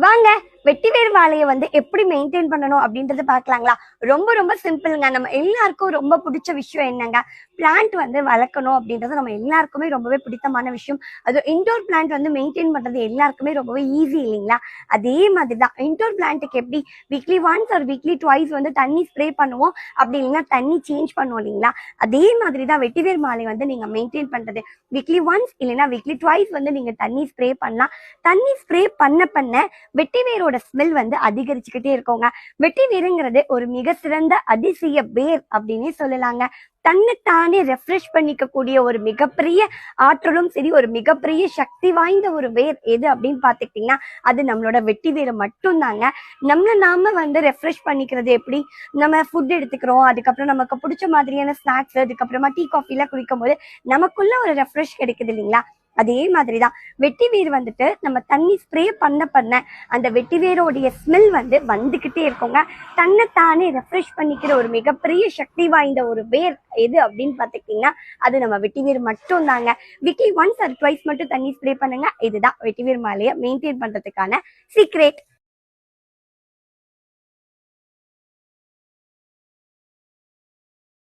வாங்க வெட்டிவேர் மாலையை வந்து எப்படி மெயின்டைன் பண்ணணும் அப்படின்றத பார்க்கலாங்களா? ரொம்ப ரொம்ப சிம்பிளுங்க நம்ம எல்லாருக்கும் ரொம்ப பிடிச்ச விஷயம் என்னங்க? பிளான்ட் வந்து வளர்க்கணும் அப்படின்றது நம்ம எல்லாருக்குமே ரொம்பவே பிடித்தமான விஷயம். அது இன்டோர் பிளான்ட் வந்து மெயின்டைன் பண்றது எல்லாருக்குமே ரொம்பவே ஈஸி இல்லைங்களா? அதே மாதிரி தான் இன்டோர் பிளான்ட்டுக்கு எப்படி வீக்லி ஒன்ஸ் ஒரு வீக்லி ட்வைஸ் வந்து தண்ணி ஸ்ப்ரே பண்ணுவோம். அப்படி இல்லைன்னா தண்ணி சேஞ்ச் பண்ணுவோம் இல்லைங்களா? அதே மாதிரி தான் வெட்டிவேர் மாலை வந்து நீங்க மெயின்டைன் பண்றது. வீக்லி ஒன்ஸ் இல்லைன்னா வீக்லி ட்வைஸ் வந்து நீங்க தண்ணி ஸ்ப்ரே பண்ணலாம். தண்ணி ஸ்ப்ரே பண்ண பண்ண வெட்டிவேரோட ஸ்மெல் வந்து அதிகரிச்சுக்கிட்டே இருக்கோங்க. வெட்டிவேருங்கிறது ஒரு மிக சிறந்த அதிசய வேர் அப்படின்னே சொல்லலாங்க. தன்னைத்தானே ரெஃப்ரெஷ் பண்ணிக்க கூடிய ஒரு மிகப்பெரிய ஆற்றலும் சரி ஒரு மிகப்பெரிய சக்தி வாய்ந்த ஒரு வேர் எது அப்படின்னு பார்த்துக்கிட்டிங்கன்னா அது நம்மளோட வெட்டி வேர் மட்டும்தாங்க. நம்மளை நாம வந்து ரெஃப்ரெஷ் பண்ணிக்கிறது எப்படி? நம்ம ஃபுட் எடுத்துக்கிறோம் அதுக்கப்புறம் நமக்கு பிடிச்ச மாதிரியான ஸ்நாக்ஸ் அதுக்கப்புறமா டீ காஃபிலாம் குடிக்கும் போது நமக்குள்ள ஒரு ரெஃப்ரெஷ் கிடைக்குது இல்லைங்களா? அதே மாதிரி தான் வெட்டி வேர் வந்துட்டு நம்ம தண்ணி ஸ்ப்ரே பண்ண பண்ண அந்த வெட்டி வேரோடைய ஸ்மெல் வந்து வந்துக்கிட்டே இருக்குங்க. தன்னைத்தானே ரெஃப்ரெஷ் பண்ணிக்கிற ஒரு மிகப்பெரிய சக்தி வாய்ந்த ஒரு வேர் எது அப்படின்னு பார்த்துக்கிட்டிங்கன்னா அது நம்ம வெட்டி வேர் மட்டும் தாங்க வீக்லி ஒன்ஸ் ஆர் ட்வைஸ் மட்டும் தண்ணி ஸ்ப்ரே பண்ணுங்க. இதுதான் வெட்டி வேர் மாலையை மெயின்டைன் பண்ணுறதுக்கான சீக்ரெட்